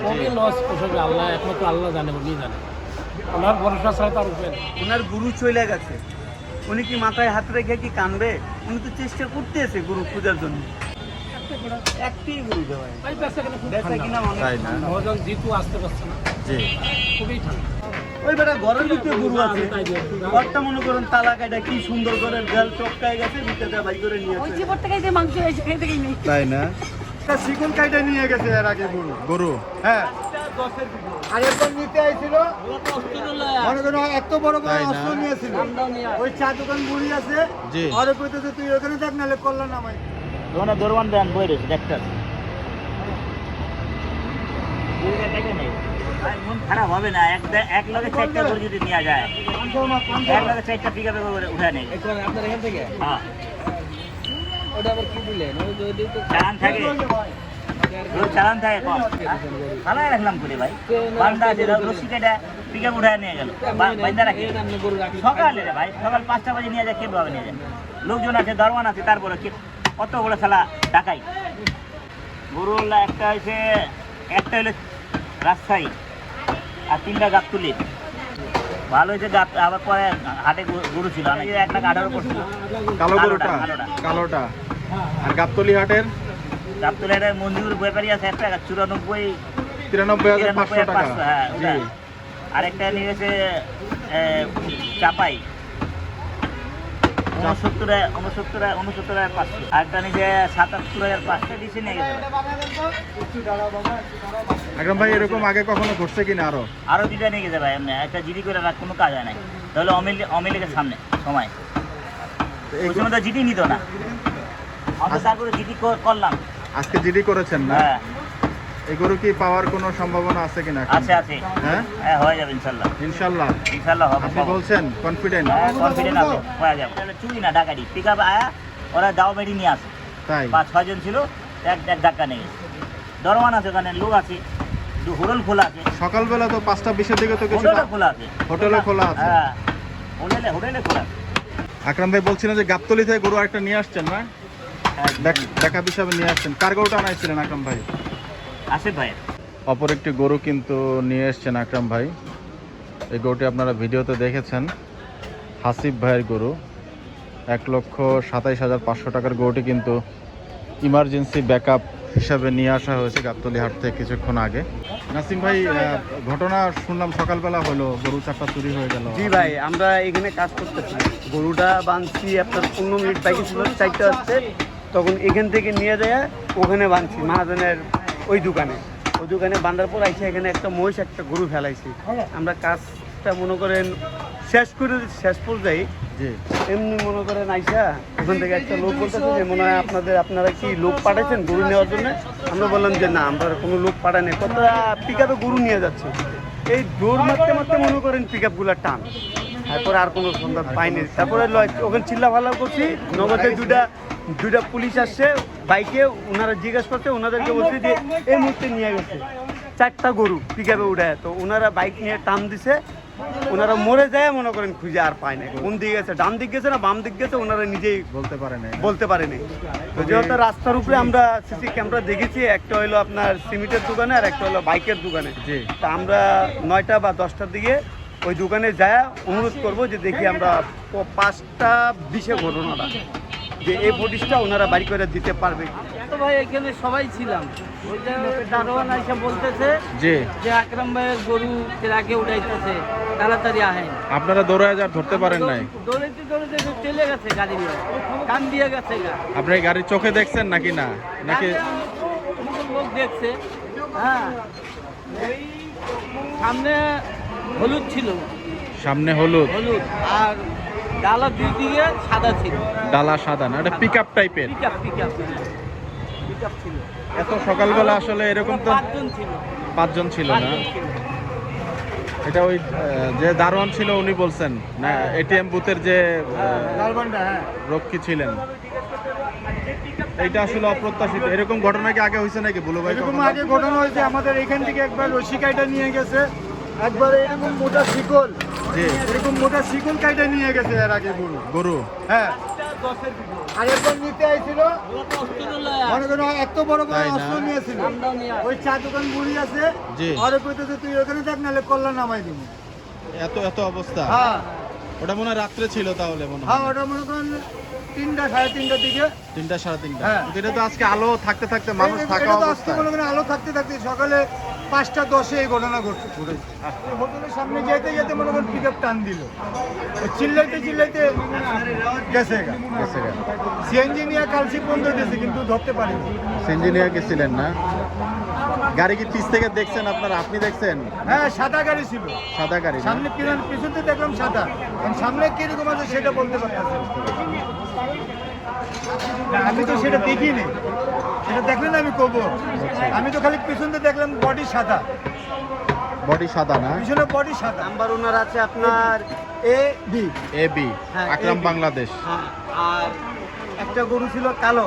সবই লস পোষাবে আল্লাহ একমাত্র আল্লাহ জানে উনি জানে। ওনার ভরসা ছাড়া তার উপায় নেই। ওনার গুরু চলে গেছে। উনি কি মাথায় হাত রেখে কি কানবে? উনি তো চেষ্টা করতেছে গুরু খোঁজার জন্য। একটি গুরু দেওয়ায় বেচা কেনা? খুব বেচা ঠান্ডা। কিনা মানুষ। তাই না? মহাজন জিতু আসতে পারছে না। জি। খুবই ঠান্ডা। ওই বেটা ঘরের ভিতরে গরু আছে। ঘরটা মনে করেন তালা কাটা কি সুন্দর করে দেয়াল চটকায় গেছে ভিতরে বাই করে নিয়ে ওই আসে থেকে যে মাংস এসে খেয়ে থেকেই নেই তাই না? শিকল কাইটা নিয়ে গেছে এর আগে গরু। গরু? হ্যাঁ। আরেকবার নিতে আইছিল। মনে করো এত বড় বড় অস্ত্র নিয়েছিল। ওই চা দোকান বুড়ি আছে। জি। কইতেছে তুই ওখানে দেখ নাহলে কল্যাণ আমায় ওখানে দরবান দেন বই রয়েছে ডাক্তার মন খারাপ। হবে না এক এক লগে চারটা করে যদি নেওয়া যায় এক লগে চারটা পিক আপে করে উঠে নেই আপনার এখান থেকে? হ্যাঁ। ওটা আবার কি দিলেন? ওই যে- ওই যে- চালান থাকে। রোজ চালান থাকে কম। রাখলাম করে ভাই। বান্দা আছে রসি কেটে পিক আপ নিয়ে গেল। বান্দা রাখি। এই আপনি গরু রাখি। সকালে রে ভাই সকাল পাঁচটা বাজে নিয়ে যায় কে ভাবে নিয়ে যায়? লোকজন আছে দরওয়ান আছে তারপরে কে কত বড় খেলা ডাকাই। গরু একটা হয়েছে একটা হলো রাজশাহী আর তিনটা গাবতুলি। ভালো হয়েছে গাব আবার পরে হাটে গরু- গরু ছিল। আমি এক লাখ আঠারো করছিল কালোটা। কালোটা। আর গাবতলি হাটের? গাবতুলের মন্দির ব্যাপারী আছে একটা চুরানব্বই তিরানব্বই হাজার পাঁচশো আর টাকা। হ্যাঁ, জি। ওটা। আরেকটা নিয়ে গেছে চাপাই। উনসত্তর উনসত্তর উনসত্তর হাজার পাঁচশো। আরেকটা নিচে সাতাত্তর হাজার পাঁচশো দিছে নিয়ে গেছে। ভাই এরকম আগে কখনো ঘটছে কিনা আরও? আরও নিয়ে গেছে ভাই এমনি একটা জিডি করে রাখ কোনো কাজ হয় নাই। তাহলে অমিল অমিলের সামনে সময়। এই ওই সময় তো জিডি নিত না। তারপরে জিডি করলাম। আজকে জিডি করেছেন না? হ্যাঁ। এই গরু কি পাওয়ার কোনো সম্ভাবনা আছে কিনা? আছে আছে। হ্যাঁ? হ্যাঁ হয়ে যাবে ইনশাল্লাহ। ইনশাল্লাহ। ইনশাল্লাহ হবে আপনি বলছেন কনফিডেন্ট হ্যাঁ কনফিডেন্ট আছে হয়ে যাবে। চুরি না ডাকাতি পিক আপ আয়া ওরা দাও বেড়ি নিয়ে আসে। তাই? পাঁচ ছয়জন ছিল এক এক ধাক্কা নিয়ে গেছে দরওয়ান আছে ওখানে লোক আছে হোটেল খোলা আছে। সকালবেলা তো পাঁচটা বিশের দিকে তো কিছু খোলা আছে। হোটেলও খোলা আছে। হ্যাঁ। হোটেলে হোটেলে খোলা আছে। আকরাম ভাই বলছিলেন যে গাবতলি থেকে গরু আরেকটা নিয়ে আসছেন না? দেখা হিসাবে নিয়ে আসছেন। কার গরুটা আনাইছিলেন আকরাম ভাই। আসিফ ভাই। অপর একটি গরু কিন্তু নিয়ে এসছেন আকরাম ভাই। এই গরুটি আপনারা ভিডিওতে দেখেছেন। হাসিফ ভাইয়ের গরু। এক লক্ষ সাতাইশ হাজার পাঁচশো টাকার গরুটি কিন্তু ইমার্জেন্সি ব্যাকআপ হিসাবে নিয়ে আসা হয়েছে গাবতলি হাট থেকে কিছুক্ষণ আগে। নাসিম ভাই ঘটনা শুনলাম সকালবেলা হলো গরু চারটা চুরি হয়ে গেল। জি ভাই আমরা এখানে কাজ করতেছি। গরুটা বাঁধছি আপনার পনেরো মিনিট বাইকে ছিল চারটা আসছে তখন এখান থেকে নিয়ে যায় ওখানে বাঁধছি মহাজনের ওই দোকানে। ওই দোকানে বাঁধার পর আইসে এখানে একটা মহিষ একটা গরু ফেলাইছি। আমরা কাজটা মনে করেন শেষ করে শেষ পর্যায়ে। এমনি মনে করেন আইসা ওখান থেকে একটা লোক বলতেছে যে মনে হয় আপনাদের আপনারা কি লোক পাঠাইছেন গরু নেওয়ার জন্য? আমরা বললাম যে না আমরা কোনো লোক পাঠাইনি কত পিক আপে গরু নিয়ে যাচ্ছে। এই দৌড় মারতে মারতে মনে করেন পিক আপগুলো টান। তারপরে আর কোনো সন্ধান পাইনি। তারপরে ওখানে চিল্লা ফাল্লা করছি নগদে দুটা দুটা পুলিশ আসছে বাইকে ওনারা জিজ্ঞেস করছে ওনাদেরকে বলছে যে এই মুহূর্তে নিয়ে গেছে। চারটা গরু পিক আপে উঠায় তো ওনারা বাইক নিয়ে টান দিছে। ওনারা মরে যায় মনে করেন খুঁজে আর পায় না কোন দিকে গেছে? ডান দিক গেছে না বাম দিক গেছে? ওনারা নিজেই বলতে পারেন বলতে পারেনি তো যেহেতু রাস্তার উপরে আমরা সিসি ক্যামেরা দেখেছি একটা হলো আপনার সিমেন্টের দোকানে আর একটা হলো বাইকের দোকানে। তা আমরা নয়টা বা দশটার দিকে ওই দোকানে যায় অনুরোধ করব যে দেখি আমরা পাঁচটা বিশে ঘটনাটা। যে এই নোটিশটা ওনারা বাড়ি করে দিতে পারবে। তো ভাই এখানে সবাই ছিলাম। ওইটা দারোয়ান আইসা বলতেছে জি। যে আকরাম ভাইয়ের গরু ট্রাকে উঠাইতেছে তাড়াতাড়ি আহেন। আপনারা ধরতে পারেন নাই। দৌড়াইতে দৌড়াইতে চলে গেছে গাড়ি নিয়ে। কান দিয়ে গেছে আপনি গাড়ির চোখে দেখছেন নাকি না? নাকি লোক দেখছে। হ্যাঁ। ওই সামনে হলুদ ছিল। সামনে হলুদ। হলুদ। আর ডালা দুই দিকে সাদা ছিল। ডালা সাদা না এটা পিক আপ টাইপের pick up pick up pick up ছিল। এত সকালবেলা আসলে এরকম তো পাঁচজন ছিল। পাঁচজন ছিল না। এটা ওই যে দারোয়ান ছিল উনি বলছেন না এটিএম বুথের যে হ্যাঁ রক্ষী ছিলেন। এটা আসলে অপ্রত্যাশিত। এরকম ঘটনা কি আগে হয়েছে নাকি বলো ভাই এরকম আগে ঘটনা হয়েছে আমাদের এখান থেকে একবার রশি কাইটা নিয়ে গেছে। একবার এরকম মোটা শিকল। জি। এরকম মোটা শিকল কাইটা নিয়ে গেছে এর আগে গরু। গরু? হ্যাঁ। দশের ভিডিও নিতে আইছিল। মনে করো এত বড় বড় অস্ত্র নিয়েছিল। ওই চা দোকান বুড়ি আছে। জি। কইতেছে তুই ওখানে থাক নাহলে কল্যাণ নামাই দিব। এত এত অবস্থা? হ্যাঁ। ওটা মনে হয় রাত্রে ছিল তাহলে মনে হ্যাঁ। ওটা মনে করেন তিনটা সাড়ে তিনটার দিকে। তিনটা সাড়ে তিনটা। হ্যাঁ। এটা তো আজকে আলো থাকতে থাকতে মানুষ থাকা মনে আলো থাকতে থাকতে সকালে পাঁচটা দশে এই ঘটনা ঘটছে। ঘটেছে এই হোটেলের সামনে যেতে যেতে মনে করেন পিক টান দিল। চিল্লাইতে চিল্লাইতে গেছে গেছে। সিএনজি নিয়ে কালসি বন্ধ দিয়েছে কিন্তু ধরতে পারিনি। ইঞ্জিনিয়ার গেছিলেন না? গাড়ি কি পিছ থেকে দেখছেন আপনারা? আপনি দেখছেন? হ্যাঁ সাদা গাড়ি ছিল। সাদা গাড়ি সামনে পিছন পিছনতে দেখলাম সাদা। এখন সামনে কীরকম আছে সেটা বলতে পারতেছি আমি তো সেটা দেখিনি। সেটা দেখলে না আমি করব। আমি তো খালি পিছনতে দেখলাম বডি সাদা। বডি সাদা না? পিছনে বডি সাদা। নাম্বার ওনার আছে আপনার এ বি এ বি হ্যাঁ, আকরাম বাংলাদেশ। হ্যাঁ, আর একটা গরু ছিল কালো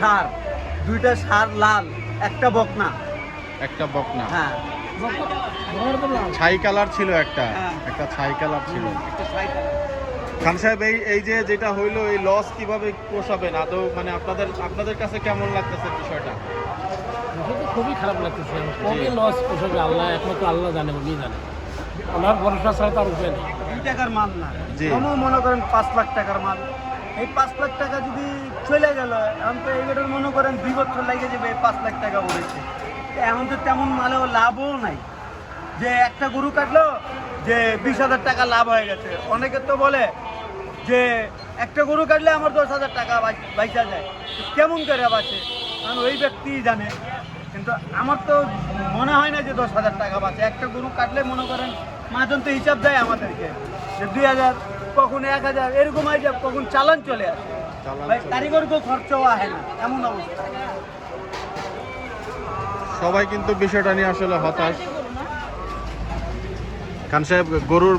সার। দুইটা সার লাল একটা বকনা। একটা বকনা। হ্যাঁ। ছাই কালার ছিল একটা হ্যাঁ। একটা ছাই কালার ছিল। একটা ছাই খান সাহেব এই এই যে যেটা হইল এই লস কীভাবে পোষাবেন? আদৌ মানে আপনাদের আপনাদের কাছে কেমন লাগতেছে বিষয়টা? খুবই খারাপ লাগতেছে। কবে লস পোষাবে? আল্লাহ একমাত্র আল্লাহ জানে উনি জানে। ওনার ভরসা ছাড়া তার উপায় নেই। দুই টাকার মাল না। কোনো মনে করেন পাঁচ লাখ টাকার মাল। এই পাঁচ লাখ টাকা যদি চলে গেল এখন তো এইটার মনে করেন দুই বছর লেগে যাবে এই পাঁচ লাখ টাকা উড়েছে। তো এখন তো তেমন মালেও লাভও নাই। যে একটা গরু কাটলো যে বিশ হাজার টাকা লাভ হয়ে গেছে। অনেকে তো বলে যে একটা গরু কাটলে আমার দশ হাজার টাকা বাইচা যায়। কেমন করে বাঁচে? কারণ ওই ব্যক্তিই জানে। কিন্তু আমার তো মনে হয় না যে দশ হাজার টাকা বাঁচে। একটা গরু কাটলে মনে করেন মাজন তো হিসাব দেয় আমাদেরকে যে দুই হাজার কখন এক হাজার এরকম হয় যে কখন চালান চলে আসে। চলে। কারিগরকেও খরচাও আসে না। এমন অবস্থা। সবাই কিন্তু বিষয়টা নিয়ে আসলে হতাশ। খান সাহেব গরুর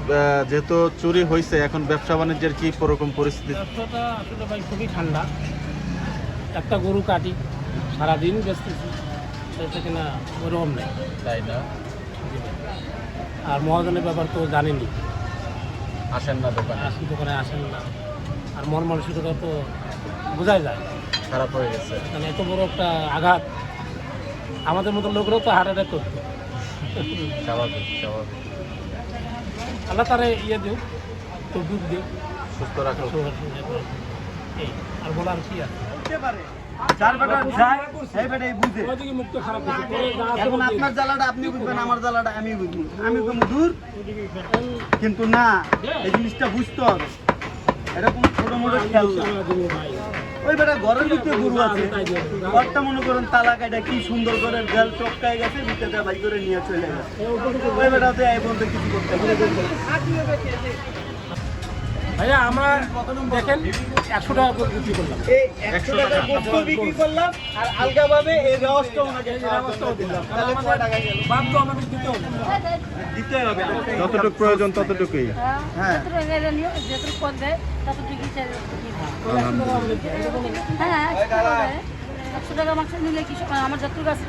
যেহেতু চুরি হয়েছে এখন ব্যবসা বাণিজ্যের কি রকম পরিস্থিতি? ব্যবসাটা আসলে ভাই খুবই ঠান্ডা। একটা গরু কাটি সারাদিন বেচতেছি সেটা কিনা ওরকম নেই। তাই না? আর মহাজনের ব্যাপার তো জানেনি আসেন না দোকানে। আসি দোকানে আসেন না। আর মন মানসিকতা তো বোঝাই যায়। খারাপ হয়ে গেছে। মানে এত বড় একটা আঘাত। আমাদের মতো লোকরাও তো হার্ট অ্যাটাক করতো। স্বাভাবিক স্বাভাবিক। আল্লাহ তারা ইয়ে দিও তো দুধ দিও। সুস্থ রাখো। এই আর বলার কি আছে? যার বেটা যায় সেই বেটাই বুঝে। মুক্ত খারাপ এখন আপনার জ্বালাটা আপনি বুঝবেন আমার জ্বালাটা আমি বুঝব। আমি কম দূর কিন্তু না এই জিনিসটা বুঝতে হবে। এটা কোনো ছোট মোটো খেয়াল ওই বেটা ঘরের ভিতরে গরু আছে। ঘরটা মনে করেন তালা কাটা, কি সুন্দর করে গেল চপকায় গেছে, ভিতরে বাই করে নিয়ে চলে গেছে। ওই বেটাতে এই বলতে কিছু করতে ভাইয়া আমরা দেখেন একশো টাকা করে বিক্রি করলাম। একশো টাকা বস্তু বিক্রি করলাম আর আলগাভাবে এই ব্যবস্থা ওনাকে ব্যবস্থাও দিলাম। তাহলে কয় টাকা গেল। বাধ্য আমাদের দিতে হবে। দিতে হবে যতটুকু প্রয়োজন ততটুকুই। হ্যাঁ। ততটুকুই চাই আলহামদুলিল্লাহ হ্যাঁ। একশো টাকা দেয়। একশো টাকা মাংস নিলে কি আমার যতটুকু আছে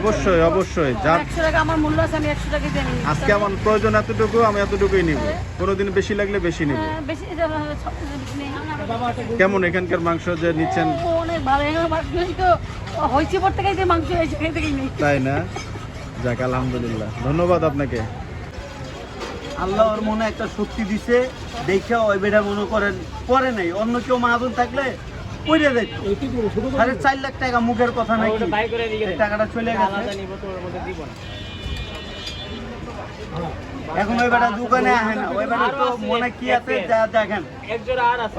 অবশ্যই অবশ্যই। যা একশো টাকা আমার মূল্য আছে আমি একশো টাকা দিয়ে নিই আজকে আমার প্রয়োজন এতটুকু আমি এতটুকুই নিব। কোনোদিন বেশি লাগলে বেশি নিব। হ্যাঁ, বেশি গরু কেমন এখানকার মাংস যে নিচ্ছেন? অনেক ভালো। এখানে মাংস তো। হয়েছে পর যে মাংস হয়েছে সেখান থেকেই নেই। তাই না? যাক আলহামদুলিল্লাহ। ধন্যবাদ আপনাকে। আল্লাহ ওর মনে একটা শক্তি দিছে। দেখে ওই বেটা মনে করেন করে নাই। অন্য কেউ মাহাজন থাকলে পড়ে যেত সাড়ে চার লাখ টাকা মুখের কথা নাকি? এই টাকাটা চলে গেছে। এখন ওই বেটা দোকানে আহে না। ওই বেটা তো মনে কি আছে যা দেখেন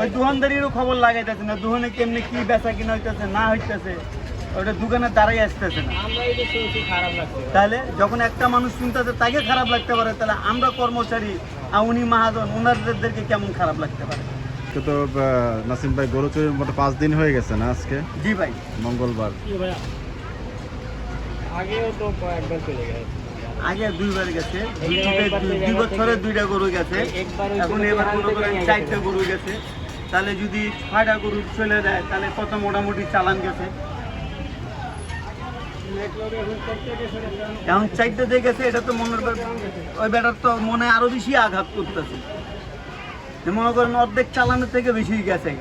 ওই দোকানদারিরও খবর লাগাইতেছে না। দোকানে কেমনি কি বেচা কিনা হইতেছে না হইতেছে ওটা দোকানে দাঁড়াই আসতেছে না। তাহলে যখন একটা মানুষ শুনতেছে তাকে খারাপ লাগতে পারে তাহলে আমরা কর্মচারী আর উনি মহাজন ওনাদেরকে কেমন খারাপ লাগতে পারে? তো নাসিম ভাই গরু চুরির মোট পাঁচ দিন হয়ে গেছে না আজকে? জি ভাই। মঙ্গলবার। কি ভাইয়া। আগে দুইবার গেছে। দুই- দুই- দুই বছরে দুইটা গরু গেছে। এখন এবার মনে করেন চারটা গরু গেছে। তাহলে যদি ছয়টা গরু চলে দেয় তাহলে কত মোটামুটি চালান গেছে? এখন চারটা দিয়ে গেছে এটা তো মনের ওই বেটার তো মনে আরও বেশি আঘাত করতেছে। মনে করেন অর্ধেক চালানোর থেকে বেশি গেছে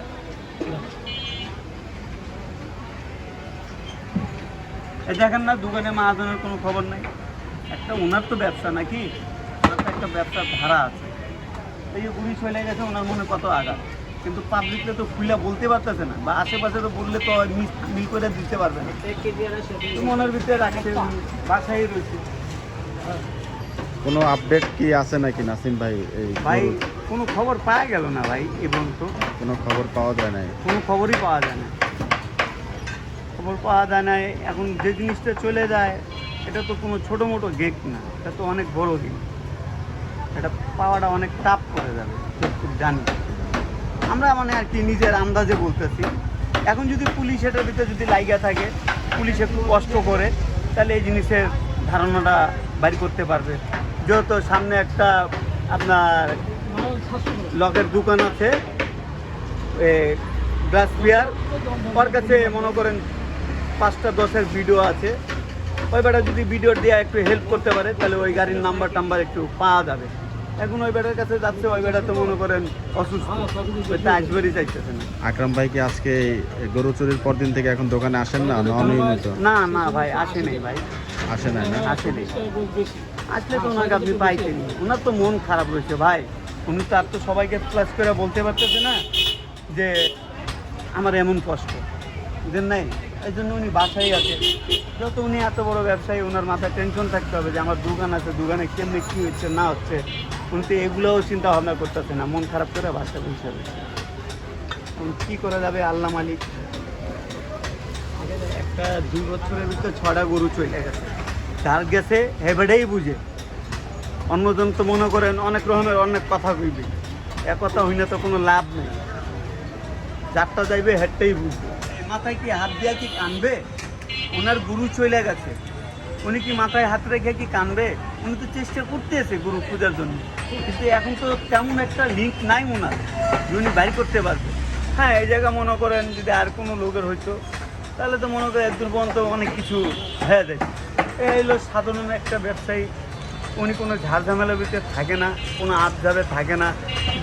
দেখেন না দোকানে মাহাজনের কোনো খবর নাই? একটা ওনার তো ব্যবসা নাকি? ওনার একটা ব্যবসার ধারা আছে। এই যে গুলি চলে গেছে ওনার মনে কত আঘাত? কিন্তু পাবলিকলে তো খুলে বলতে পারতেছে না বা আশেপাশে তো বললে তো মিল করে দিতে পারবে না। মনের ভিতরে রাখছে উনি বাসায় রয়েছে। কোনো আপডেট কি আছে নাকি নাসিম ভাই এই ভাই? কোনো খবর পাওয়া গেল না ভাই এবং তো কোনো খবর পাওয়া যায় নাই। কোনো খবরই পাওয়া যায় না। খবর পাওয়া যায় না এখন যে জিনিসটা চলে যায় এটা তো কোনো ছোটো মোটো গেট না এটা তো অনেক বড় গেট এটা পাওয়াটা অনেক টাফ করে যাবে জানি। আমরা মানে আর কি নিজের আন্দাজে বলতেছি। এখন যদি পুলিশ এটার ভিতরে যদি লাইগা থাকে পুলিশ একটু কষ্ট করে তাহলে এই জিনিসের ধারণাটা বাড়ি করতে পারবে। যেহেতু সামনে একটা আপনার লকের দোকান আছে। গ্লাস পিয়ার ওর কাছে মনে করেন পাঁচটা দশের ভিডিও আছে। ওই বেটা যদি ভিডিও দিয়ে একটু হেল্প করতে পারে তাহলে ওই গাড়ির নাম্বার টাম্বার একটু পাওয়া যাবে। এখন ওই বেটার কাছে যাচ্ছে ওই বেটা তো মনে করেন অসুস্থ। আসবারই চাইতেছে না। আকরাম ভাই কি আজকে গরু চুরির পর দিন থেকে এখন দোকানে আসেন না? না অনিয়মিত না না ভাই আসে নেই ভাই। আসে নাই না? আসে নেই। আসলে তো ওনাকে আপনি পাইতেন ওনার তো মন খারাপ রয়েছে ভাই। উনি তার তো সবাইকে প্লাস করে বলতে পারতেছে না যে আমার এমন কষ্ট। যে নাই? এই জন্য উনি বাসায় আছে। যত উনি এত বড় ব্যবসায়ী ওনার মাথায় টেনশন থাকতে হবে যে আমার দোকান আছে, দোকানে কেমনি কী হচ্ছে, না হচ্ছে। উনি তো এগুলোও চিন্তা ভাবনা করতেছে না, মন খারাপ করে বসে এখন কী করা যাবে আল্লাহ মালিক? একটা দুই বছরের ভিতরে ছটা গরু চলে গেছে। তার গেছে হেবেডেই বুঝে। অন্যজন তো মনে করেন অনেক রকমের অনেক কথা কইবে। এ কথা হইলে তো কোনো লাভ নেই। যারটা যাইবে হেডটাই বুঝবে। মাথায় কি হাত দিয়া কি কানবে? ওনার গুরু চলে গেছে। উনি কি মাথায় হাত রেখে কি কানবে? উনি তো চেষ্টা করতেছে গুরু খোঁজার জন্য। কিন্তু এখন তো তেমন একটা লিঙ্ক নাই ওনার উনি বাইর করতে পারবে। হ্যাঁ এই জায়গা মনে করেন যদি আর কোনো লোকের হইতো, তাহলে তো মনে করেন পর্যন্ত অনেক কিছু হয়ে যায় এই হলো সাধারণ একটা ব্যবসায়ী উনি কোনো ঝাড় ঝামেলার ভিতরে থাকে না কোনো আপ যাবে থাকে না।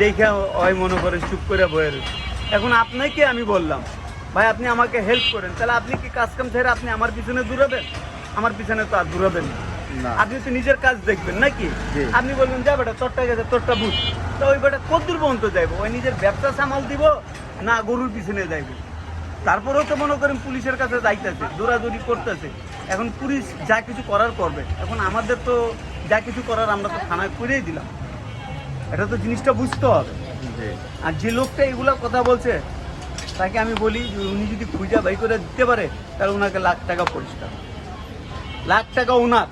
দেখে ওই মনে করেন চুপ করে বয়ে রয়েছে। এখন আপনাকে আমি বললাম ভাই আপনি আমাকে হেল্প করেন তাহলে আপনি কি কাজ কাম ছেড়ে আপনি আমার পিছনে দূরাবেন আমার পিছনে তো আর দূরাবেন না। আপনি তো নিজের কাজ দেখবেন নাকি? আপনি বলবেন যা বেটা তোরটা গেছে তোরটা বুঝ তো ওই বেটা কতদূর পর্যন্ত যাইবো? ওই নিজের ব্যবসা সামাল দিব না গরুর পিছনে যাইবে? তারপরেও তো মনে করেন পুলিশের কাছে যাইতেছে দৌড়াদৌড়ি করতেছে। এখন পুলিশ যা কিছু করার করবে। এখন আমাদের তো যা কিছু করার আমরা তো থানায় করেই দিলাম। এটা তো জিনিসটা বুঝতে হবে। আর যে লোকটা এগুলো কথা বলছে তাকে আমি বলি যে উনি যদি খুঁজা বাই করে দিতে পারে তাহলে ওনাকে লাখ টাকা পরিষ্কার। লাখ টাকা ওনার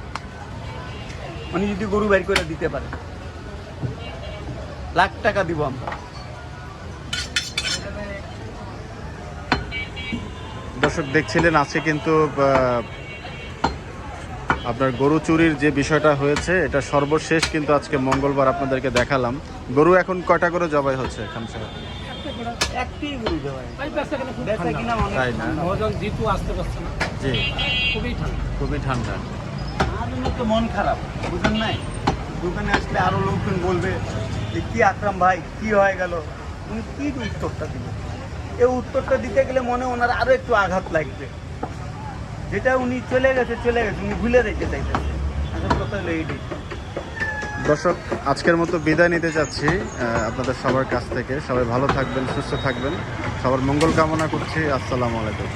উনি যদি গরু বের করে দিতে পারে। লাখ টাকা দিব আমরা। দর্শক দেখছিলেন আজকে কিন্তু আপনার গরু চুরির যে বিষয়টা হয়েছে এটা সর্বশেষ কিন্তু আজকে মঙ্গলবার আপনাদেরকে দেখালাম। গরু এখন কটা করে জবাই হচ্ছে। কিনা? অনেক তাই না? জি। খুবই ঠান্ডা। খুবই ঠান্ডা। মন খারাপ বুঝেন নাই? দোকানে আসলে আরও লোকজন বলবে যে কি আকরাম ভাই কি হয়ে গেল? উনি কি উত্তরটা দিবে এই উত্তরটা দিতে গেলে মনে ওনার আরও একটু আঘাত লাগবে। যেটা উনি চলে গেছে চলে গেছে, উনি ভুলে রেখে চাইতেছে। কথা হলো দর্শক, আজকের মতো বিদায় নিতে চাচ্ছি আপনাদের সবার কাছ থেকে। সবাই ভালো থাকবেন, সুস্থ থাকবেন। সবার মঙ্গল কামনা করছি। আসসালামু আলাইকুম।